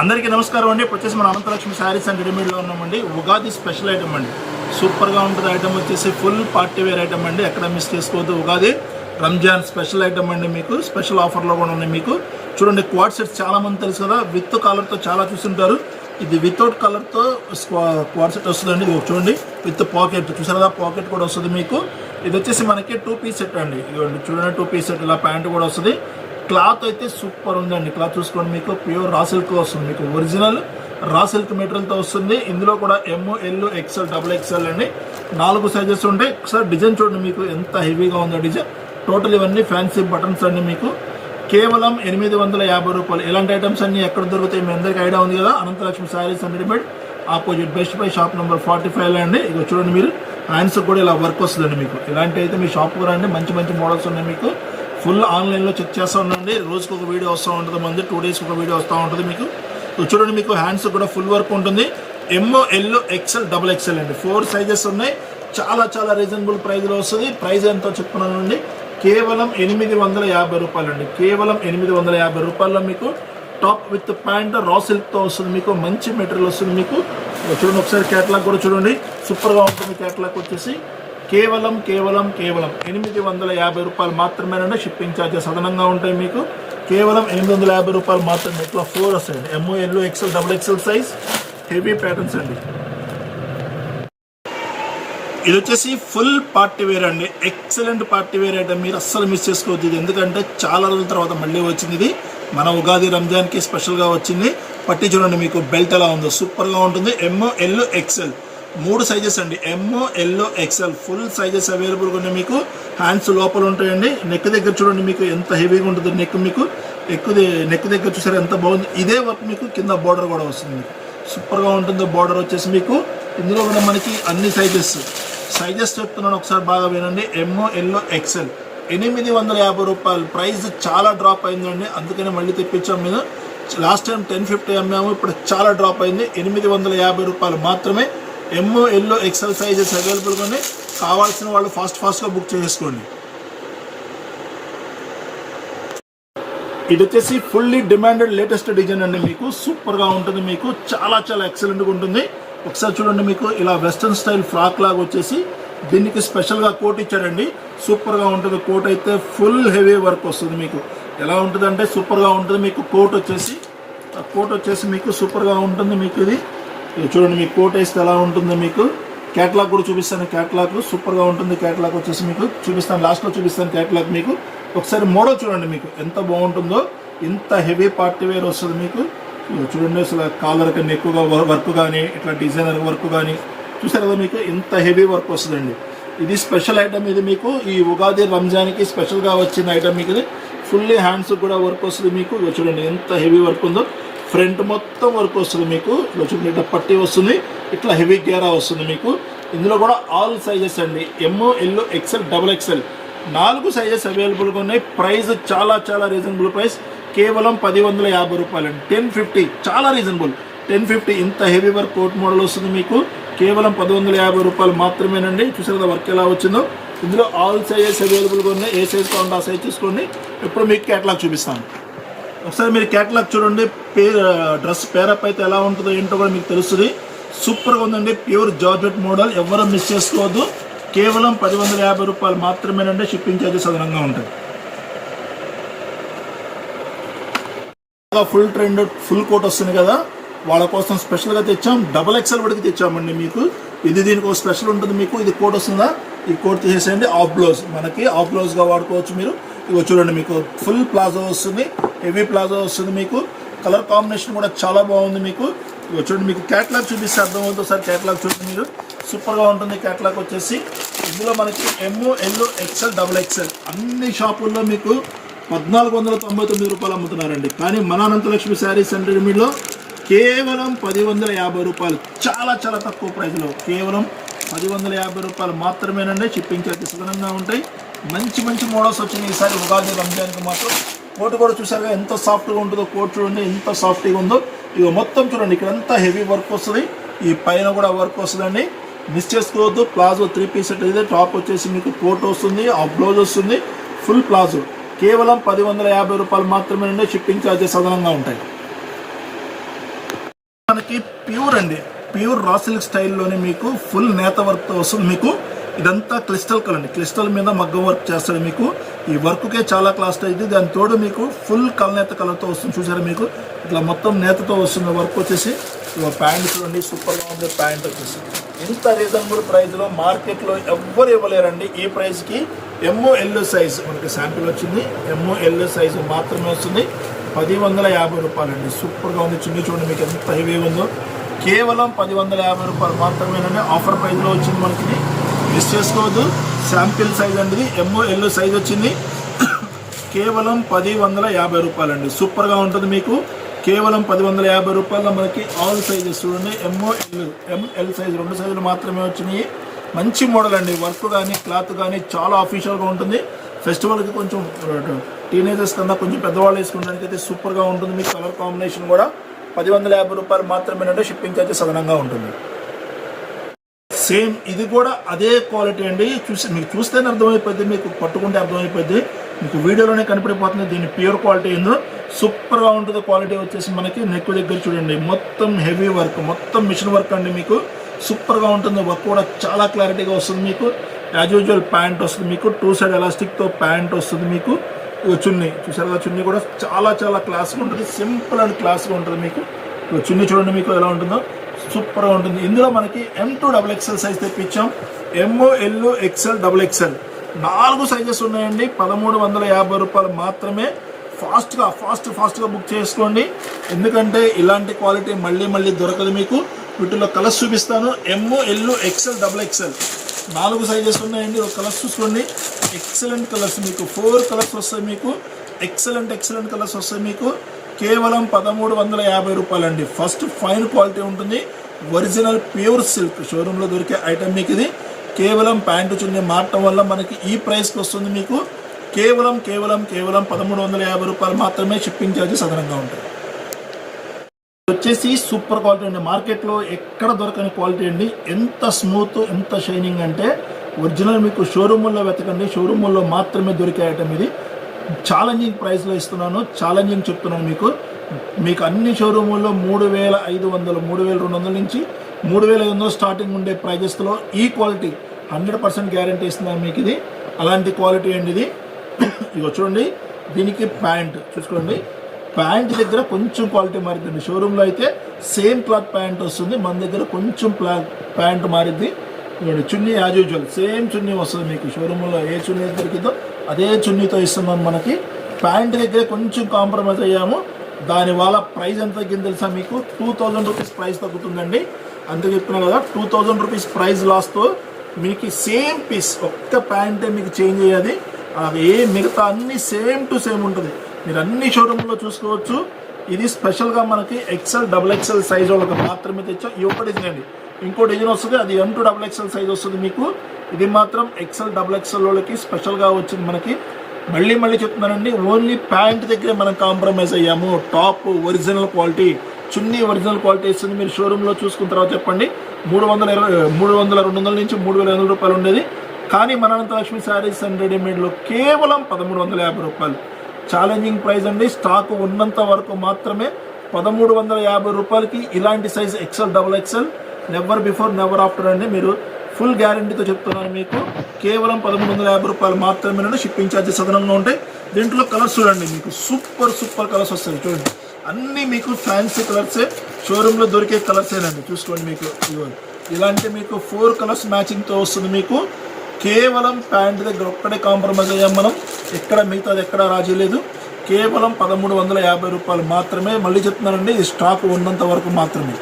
అందరికీ నమస్కారం అండి. ఇప్పుడు వచ్చేసి మన అనంతలక్ష్మి శారీస్ అండ్ రెడీమేడ్లో ఉన్నామండి. ఉగాది స్పెషల్ ఐటమ్ అండి. సూపర్గా ఉంటుంది ఐటమ్ వచ్చేసి ఫుల్ పార్టీ వేర్ ఐటమ్ అండి. ఎక్కడ మిస్ చేసుకోవద్దు ఉగాది. రంజాన్ స్పెషల్ ఐటమ్ అండి మీకు. స్పెషల్ ఆఫర్లో కూడా ఉన్నాయి మీకు. చూడండి క్వాడ్ సెట్స్ చాలా మంది తెలుసు కదా. విత్ కలర్తో చాలా చూస్తుంటారు. ఇది వితౌట్ కలర్తో క్వాడ్ సెట్ వస్తుందండి. ఇది చూడండి విత్ పాకెట్. చూసారు కదా పాకెట్ కూడా వస్తుంది మీకు. ఇది వచ్చేసి మనకి టూ పీస్ సెట్ అండి. ఇదిగోండి చూడండి టూ పీస్ సెట్. ఇలా ప్యాంట్ కూడా వస్తుంది. క్లాత్ అయితే సూపర్ ఉందండి క్లాత్ చూసుకోండి మీకు. ప్యూర్ రా సిల్క్ వస్తుంది మీకు. ఒరిజినల్ రా సిల్క్ మెటీరియల్తో వస్తుంది. ఇందులో కూడా M L XL double XL అండి. నాలుగు సైజెస్ ఉంటాయి. ఒకసారి డిజైన్ చూడండి మీకు. ఎంత హెవీగా ఉందో డిజైన్. టోటల్ ఇవన్నీ ఫ్యాన్సీ బటన్స్ అండి మీకు. కేవలం ఎనిమిది వందల యాభై రూపాయలు. ఇలాంటి ఐటమ్స్ అన్ని ఎక్కడ దొరుకుతాయి మీ అందరికీ ఐడియా ఉంది కదా. Anantalakshmi sarees and readymade. Opposite Best Buy shop number forty five అండి. ఇక చూడండి మీరు. హ్యాండ్స్ కూడా ఇలా వర్క్ వస్తుందండి మీకు. ఇలాంటి అయితే మీ షాప్కి రండి. మంచి మంచి మోడల్స్ ఉన్నాయి మీకు. ఫుల్ ఆన్లైన్లో చెక్ చేస్తూ ఉండండి. రోజుకి ఒక వీడియో వస్తూ ఉంటుంది మంది టూ డేస్కి ఒక వీడియో వస్తూ ఉంటుంది మీకు. చూడండి మీకు హ్యాండ్స్ కూడా ఫుల్ వర్క్ ఉంటుంది. M yellow XL double XL అండి. ఫోర్ సైజెస్ ఉన్నాయి. చాలా చాలా రీజనబుల్ ప్రైజ్లో వస్తుంది. ప్రైజ్ ఎంతో చెప్తున్నానండి కేవలం ఎనిమిది వందల యాభై రూపాయలు అండి. కేవలం ఎనిమిది వందల యాభై రూపాయల్లో మీకు టాప్ విత్ ప్యాంట్ రా సిల్క్తో వస్తుంది మీకు. మంచి మెటీరియల్ వస్తుంది మీకు. చూడండి ఒకసారి క్యాటలాగ్ కూడా చూడండి. సూపర్గా ఉంటుంది క్యాటలాగ్ వచ్చేసి. కేవలం కేవలం కేవలం ఎనిమిది వందల యాభై రూపాయలు మాత్రమేనండి షిప్పింగ్ ఛార్జెస్ అదనంగా ఉంటాయి మీకు. కేవలం ఎనిమిది వందల యాభై రూపాయలు మాత్రమే ఇట్లా ఫోర్ వస్తాయండి MO L XL double XL size heavy patterns అండి. ఇది వచ్చేసి ఫుల్ పార్టీ వేర్ అండి. ఎక్సలెంట్ పార్టీ వేర్ ఐటమ్ మీరు అస్సలు మిస్ చేసుకోవద్దు. ఇది ఎందుకంటే చాలా రోజుల తర్వాత మళ్ళీ వచ్చింది ఇది. మన ఉగాది రంజాన్కి స్పెషల్గా వచ్చింది. పట్టి చూడండి మీకు బెల్ట్ ఎలా ఉందో. సూపర్గా ఉంటుంది. ఎంఓ ఎల్ ఎక్సెల్ మూడు సైజెస్ అండి. MO yellow XL full sizes అవైలబుల్గా ఉన్నాయి మీకు. హ్యాండ్స్ లోపల ఉంటాయండి. నెక్ దగ్గర చూడండి మీకు ఎంత హెవీగా ఉంటుంది నెక్ మీకు. ఎక్కువ నెక్ దగ్గర చూసారు ఎంత బాగుంది. ఇదే వర్క్ మీకు కింద బార్డర్ కూడా వస్తుంది. మీకు సూపర్గా ఉంటుంది బార్డర్ వచ్చేసి మీకు. ఇందులో కూడా మనకి అన్ని సైజెస్ సైజెస్ చెప్తున్నాను ఒకసారి బాగా వినండి. ఎంఓ ఎల్లో ఎక్సెల్ ఎనిమిది వందల యాభై రూపాయలు. ప్రైస్ చాలా డ్రాప్ అయిందండి. అందుకనే మళ్ళీ తెప్పించాం మీద లాస్ట్ టైం టెన్ ఫిఫ్టీ అమ్మాము ఇప్పుడు చాలా డ్రాప్ అయింది. ఎనిమిది వందల యాభై రూపాయలు మాత్రమే MO yellow XL sizes available ఉన్నాయి. కావాల్సిన వాళ్ళు ఫాస్ట్ ఫాస్ట్గా బుక్ చేసుకోండి. ఇది వచ్చేసి ఫుల్లీ డిమాండెడ్ లేటెస్ట్ డిజైన్ అండి మీకు. సూపర్గా ఉంటుంది మీకు. చాలా చాలా ఎక్సలెంట్గా ఉంటుంది. ఒకసారి చూడండి మీకు ఇలా వెస్ట్రన్ స్టైల్ ఫ్రాక్ లాగా వచ్చేసి దీనికి స్పెషల్గా కోట్ ఇచ్చాడండి. సూపర్గా ఉంటుంది. కోట్ అయితే ఫుల్ హెవీ వర్క్ వస్తుంది మీకు. ఎలా ఉంటుంది అంటే సూపర్గా ఉంటుంది మీకు. కోట్ వచ్చేసి ఆ కోట్ వచ్చేసి మీకు సూపర్గా ఉంటుంది మీకు ఇది. చూడండి మీకు కోట్ వేస్తే ఎలా ఉంటుందో మీకు? క్యాట్లాగ్ కూడా చూపిస్తాను క్యాట్లాగ్ సూపర్గా ఉంటుంది క్యాట్లాగ్ వచ్చేసి మీకు. చూపిస్తాను లాస్ట్లో చూపిస్తాను క్యాట్లాగ్ మీకు. ఒకసారి మోడల్ చూడండి మీకు. ఎంత బాగుంటుందో ఇంత హెవీ పార్టీ వేర్ వస్తుంది మీకు. చూడండి అసలు కాలర్ కన్నా ఎక్కువగా వర్క్ కానీ ఇట్లా డిజైనర్ వర్క్ కానీ చూసారు కదా మీకు? ఇంత హెవీ వర్క్ వస్తుందండి. ఇది స్పెషల్ ఐటమ్ ఇది మీకు. ఈ ఉగాది రంజాన్కి స్పెషల్గా వచ్చిన ఐటమ్ మీకు ఇది. ఫుల్లీ హ్యాండ్స్ కూడా వర్క్ వస్తుంది మీకు. చూడండి ఎంత హెవీ వర్క్ ఉందో. ఫ్రంట్ మొత్తం వర్క్ వస్తుంది మీకు. ఇట్లా చూడండి ఇట్లా పట్టి వస్తుంది. ఇట్లా హెవీ గేరా వస్తుంది మీకు. ఇందులో కూడా ఆల్ సైజెస్ అండి. M L XL double XL నాలుగు సైజెస్ అవైలబుల్గా ఉన్నాయి. ప్రైస్ చాలా చాలా రీజనబుల్ ప్రైస్ కేవలం పది వందల యాభై రూపాయలు అండి టెన్ ఫిఫ్టీ చాలా రీజనబుల్ టెన్ ఫిఫ్టీ ఇంత హెవీ వర్క్ కోట్ మోడల్ వస్తుంది మీకు. కేవలం పది వందల యాభై రూపాయలు మాత్రమేనండి. చూసారు కదా వర్క్ ఎలా వచ్చిందో. ఇందులో ఆల్ సైజెస్ అవైలబుల్గా ఉన్నాయి. ఏ సైజ్ కావాలంటే ఆ సైజ్ చూసుకోండి. ఇప్పుడు మీకు కేటలాగ్ చూపిస్తాను. ఒకసారి మీరు క్యాటలాగ్ చూడండి పే డ్రెస్ పేరప్ అయితే ఎలా ఉంటుందో ఏంటో కూడా మీకు తెలుస్తుంది. సూపర్గా ఉందండి ప్యూర్ జార్జెట్ మోడల్ ఎవరు మిస్ చేసుకోవద్దు. కేవలం పది వందల యాభై రూపాయలు మాత్రమేనండి షిప్పింగ్ ఛార్జెస్ అదనంగా ఉంటాయి. ఫుల్ ట్రెండ్ ఫుల్ కోట్ వస్తుంది కదా వాళ్ళ కోసం స్పెషల్గా తెచ్చాం డబల్ ఎక్సెల్ వరకు తెచ్చామండి మీకు. ఇది దీనికి ఒక స్పెషల్ ఉంటుంది మీకు ఇది కోట్ వస్తుందా? ఈ కోట్ తీసేసేయండి ఆఫ్ బ్లౌజ్ మనకి ఆఫ్ బ్లౌజ్గా వాడుకోవచ్చు మీరు. ఇగో చూడండి మీకు ఫుల్ ప్లాజో వస్తుంది. హెవీ ప్లాజో వస్తుంది మీకు. కలర్ కాంబినేషన్ కూడా చాలా బాగుంది మీకు. చూడండి మీకు క్యాట్లాగ్ చూపిస్తే అర్థమవుతుంది సార్ క్యాట్లాగ్ చూడండి మీరు. సూపర్గా ఉంటుంది క్యాట్లాగ్ వచ్చేసి. ఇందులో మనకి ఎమ్ ఎల్ఓ ఎక్సెల్ డబుల్ ఎక్సెల్ అన్ని షాపుల్లో మీకు పద్నాలుగు వందల తొంభై తొమ్మిది రూపాయలు అమ్ముతున్నారండి. కానీ మన అనంతలక్ష్మి శారీస్ అండ్ రెడీమేడ్లో కేవలం పది వందల యాభై రూపాయలు. చాలా చాలా తక్కువ ప్రైస్లో. కేవలం పది వందల యాభై రూపాయలు మాత్రమేనండి. షిప్పింగ్ ఛార్జెస్ అదనంగా ఉంటాయి. మంచి మంచి మోడల్స్ వచ్చినాయి ఈసారి ఉగాది రంజాన్కి మాత్రం కోట్ కూడా చూసారుగా ఎంత సాఫ్ట్గా ఉంటుందో కోట్ చూడండి ఎంత సాఫ్ట్గా ఉందో. ఇక మొత్తం చూడండి ఇక్కడ అంతా హెవీ వర్క్ వస్తుంది. ఈ పైన కూడా వర్క్ వస్తుందండి. మిస్ చేసుకోవద్దు ప్లాజో త్రీ పీస్ సెట్ అయితే టాప్ వచ్చేసి మీకు కోట్ వస్తుంది ఆ బ్లౌజ్ వస్తుంది ఫుల్ ప్లాజో. కేవలం పది వందల యాభై రూపాయలు మాత్రమే షిప్పింగ్ ఛార్జెస్ అదనంగా ఉంటాయి. మనకి ప్యూర్ అండి ప్యూర్ రాసిల్క్ స్టైల్లోనే మీకు ఫుల్ నేత వర్క్తో వస్తుంది మీకు. ఇదంతా క్లిస్టల్ కలండి క్లిస్టల్ మీద మగ్గం వర్క్ చేస్తాడు మీకు. ఈ వర్క్కే చాలా క్లాస్ట్ అయింది దాని తోడు మీకు ఫుల్ కలనేత కలర్తో వస్తుంది. చూసారా మీకు? ఇట్లా మొత్తం నేతతో వస్తుంది వర్క్ వచ్చేసి ప్యాంట్ చూడండి సూపర్గా ఉంది. ప్యాంట్ వచ్చేసి ఇంత రీజనబుల్ ప్రైస్లో మార్కెట్లో ఎవ్వరు ఇవ్వలేరండి. ఈ ప్రైస్కి ఎంఓ ఎల్లో సైజ్ మనకి శాంపిల్ వచ్చింది. ఎంఓ ఎల్లో సైజు మాత్రమే వస్తుంది. పది వందల యాభై రూపాయలు అండి సూపర్గా ఉంది. చిన్న చూడండి మీకు ఎంత హెవీ ఉందో. కేవలం పది వందల యాభై రూపాయలు మాత్రమేనండి. ఆఫర్ ప్రైస్లో వచ్చింది మనకి. మిస్ చేసుకోవద్దు. శాంపిల్ సైజ్ అండి. ఇది ఎంఓ ఎల్ సైజ్ వచ్చింది. కేవలం పది వందల యాభై రూపాయలు అండి సూపర్గా ఉంటుంది మీకు. కేవలం పది వందల యాభై రూపాయల మనకి ఆల్ సైజెస్ చూడండి. ఎంఓ ఎల్ ఎంఎల్ సైజ్ రెండు సైజులు మాత్రమే వచ్చినాయి. మంచి మోడల్ అండి. వర్క్ కానీ క్లాత్ కానీ చాలా అఫీషియల్గా ఉంటుంది. ఫెస్టివల్కి కొంచెం టీనేజర్స్ కన్నా కొంచెం పెద్దవాళ్ళు వేసుకోవడానికి అయితే సూపర్గా ఉంటుంది. మీకు కలర్ కాంబినేషన్ కూడా పది వందల యాభై రూపాయలు మాత్రమేనంటే షిప్పింగ్ ఛార్జెస్ అదనంగా ఉంటుంది. సేమ్ ఇది కూడా అదే క్వాలిటీ అండి. చూసి మీకు చూస్తేనే అర్థమైపోద్ది మీకు పట్టుకుంటే అర్థమైపోద్ది. మీకు వీడియోలోనే కనిపడిపోతుంది దీని ప్యూర్ క్వాలిటీ ఏందో సూపర్గా ఉంటుంది క్వాలిటీ వచ్చేసి మనకి నెక్ దగ్గర చూడండి. మొత్తం హెవీ వర్క్ మొత్తం మిషన్ వర్క్ అండి మీకు. సూపర్గా ఉంటుంది వర్క్ కూడా చాలా క్లారిటీగా వస్తుంది మీకు. యాజ్ యూజువల్ ప్యాంట్ వస్తుంది మీకు టూ సైడ్ ఎలాస్టిక్తో ప్యాంట్ వస్తుంది మీకు. చున్నీ చూసారుగా చున్నీ కూడా చాలా చాలా క్లాస్గా ఉంటుంది సింపుల్ అండ్ క్లాస్గా ఉంటుంది మీకు. చున్నీ చూడండి మీకు ఎలా ఉంటుందో. సూపర్గా ఉంటుంది. ఇందులో మనకి M to double XL size తెప్పించాం. MO L XL double XL నాలుగు సైజెస్ ఉన్నాయండి. పదమూడు వందల యాభై రూపాయలు మాత్రమే. ఫాస్ట్గా ఫాస్ట్ ఫాస్ట్గా బుక్ చేసుకోండి. ఎందుకంటే ఇలాంటి క్వాలిటీ మళ్ళీ మళ్ళీ దొరకదు మీకు. వీటిలో కలర్స్ చూపిస్తాను. MO L XL double XL నాలుగు సైజెస్ ఉన్నాయండి. ఒక కలర్స్ చూసుకోండి. ఎక్సలెంట్ కలర్స్ మీకు. ఫోర్ కలర్స్ వస్తాయి మీకు. ఎక్సలెంట్ ఎక్సలెంట్ కలర్స్ వస్తాయి మీకు. కేవలం పదమూడు వందల యాభై రూపాయలండి. ఫస్ట్ ఫైన్ క్వాలిటీ ఉంటుంది. ఒరిజినల్ ప్యూర్ సిల్క్ షోరూంలో దొరికే ఐటమ్ మీకు ఇది. కేవలం ప్యాంటు చున్నీ మార్టం వల్ల మనకి ఈ ప్రైస్కి వస్తుంది మీకు. కేవలం కేవలం కేవలం పదమూడు వందల యాభై రూపాయలు మాత్రమే షిప్పింగ్ ఛార్జెస్ అదనంగా ఉంటాయి. వచ్చేసి సూపర్ క్వాలిటీ అండి. మార్కెట్లో ఎక్కడ దొరకని క్వాలిటీ అండి. ఎంత స్మూత్ ఎంత షైనింగ్ అంటే ఒరిజినల్ మీకు షోరూముల్లో వెతకండి. షోరూముల్లో మాత్రమే దొరికే ఐటమ్ ఇది. ఛాలెంజింగ్ ప్రైస్లో ఇస్తున్నాను. ఛాలెంజింగ్ చెప్తున్నాను మీకు. మీకు అన్ని షోరూముల్లో మూడు వేల ఐదు వందలు మూడు వేల రెండు వందల నుంచి మూడు వేల ఐదు వందలు స్టార్టింగ్ ఉండే ప్రైజెస్లో ఈ క్వాలిటీ హండ్రెడ్ పర్సెంట్ గ్యారంటీ ఇస్తున్నాను మీకు ఇది. అలాంటి క్వాలిటీ అండి ఇది? ఇగో చూడండి. దీనికి ప్యాంట్ చూసుకోండి. ప్యాంట్ దగ్గర కొంచెం క్వాలిటీ మారిద్దండి. షోరూంలో అయితే సేమ్ క్లాత్ ప్యాంట్ వస్తుంది. మన దగ్గర కొంచెం ప్లా ప్యాంట్ మారిద్ది. ఇవ్వండి chunni as usual same chunni వస్తుంది మీకు. షోరూంలో ఏ చున్నీ దొరికిందో అదే చున్నీతో ఇస్తున్నాం మనకి. ప్యాంట్ దగ్గర కొంచెం కాంప్రమైజ్ అయ్యాము. దానివల్ల ప్రైస్ ఎంత తగ్గింది తెలుసా మీకు? టూ థౌజండ్ రూపీస్ ప్రైస్ తగ్గుతుందండి. అందుకు చెప్తున్నాను కదా టూ థౌజండ్ రూపీస్ ప్రైస్ లాస్తో మీకు సేమ్ పీస్ ఒక్క ప్యాంటే మీకు చేంజ్ అయ్యేది. అది ఏ మిగతా అన్ని సేమ్ టు సేమ్ ఉంటుంది. మీరు అన్ని షోరూంలో చూసుకోవచ్చు. ఇది స్పెషల్గా మనకి ఎక్సెల్ డబుల్ ఎక్సెల్ సైజ్ వాళ్ళకి మాత్రమే తెచ్చాం. ఈ ఒక్క డిజైన్ అండి. ఇంకో డిజైన్ వస్తుంది అది M to double XL size వస్తుంది మీకు. ఇది మాత్రం ఎక్సెల్ డబుల్ ఎక్సెల్ వాళ్ళకి స్పెషల్గా వచ్చింది మనకి. మళ్ళీ మళ్ళీ చెప్తున్నానండి ఓన్లీ ప్యాంట్ దగ్గరే మనం కాంప్రమైజ్ అయ్యాము. Top original quality chunni original quality ఇస్తుంది మీరు షోరూంలో చూసుకున్న తర్వాత చెప్పండి. మూడు వందల ఇరవై మూడు వందల రెండు వందల నుంచి మూడు వేల ఐదు రూపాయలు ఉండేది. కానీ మన అనంతలక్ష్మి శారీస్ అండ్ రెడీమేడ్లో కేవలం పదమూడు వందల యాభై రూపాయలు. ఛాలెంజింగ్ ప్రైస్ అండి. స్టాక్ ఉన్నంత వరకు మాత్రమే పదమూడు వందల యాభై రూపాయలకి ఇలాంటి size XL double XL never before never after అండి. మీరు ఫుల్ గ్యారంటీతో చెప్తున్నాను మీకు. కేవలం పదమూడు వందల యాభై రూపాయలు మాత్రమే షిప్పింగ్ ఛార్జెస్ అదనంగా ఉంటాయి. దీంట్లో కలర్స్ చూడండి మీకు. సూపర్ సూపర్ కలర్స్ వస్తాయి. చూడండి. అన్నీ మీకు ఫ్యాన్సీ కలర్సే షోరూంలో దొరికే కలర్సేనండి చూసుకోండి మీకు. ఇలాంటి మీకు ఫోర్ కలర్స్ మ్యాచింగ్తో వస్తుంది మీకు. కేవలం ప్యాంట్ దగ్గర ఒక్కడే కాంప్రమైజ్ అయ్యాం మనం. ఎక్కడ మిగతాది ఎక్కడ రాజీ లేదు. కేవలం పదమూడు వందల యాభై రూపాయలు మాత్రమే మళ్ళీ చెప్తున్నానండి. ఇది స్టాక్ ఉన్నంత వరకు మాత్రమే.